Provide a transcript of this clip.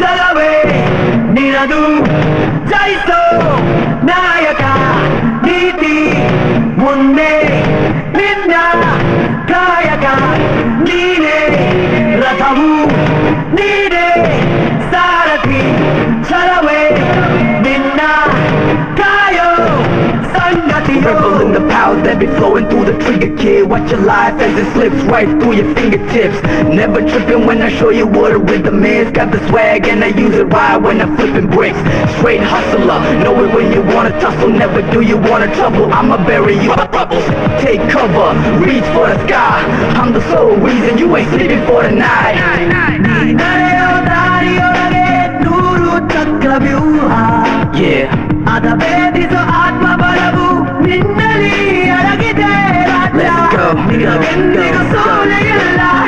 జలవే నిరదు. జైతో నాయక నీతి ముందే నిన్న కాయక నీనే రథము. ripples in the power that be flowing through the trigger, kid. Watch your life as it slips right through your fingertips. Never tripping when I show you what a rhythm is. Got the swag and I use it right when I'm flipping bricks. Straight hustler, know it when you wanna tussle. Never do you wanna trouble, I'ma bury you. Bubbles Take cover, reach for the sky. I'm the sole reason you ain't sleeping for the night. Yeah. go, go, go.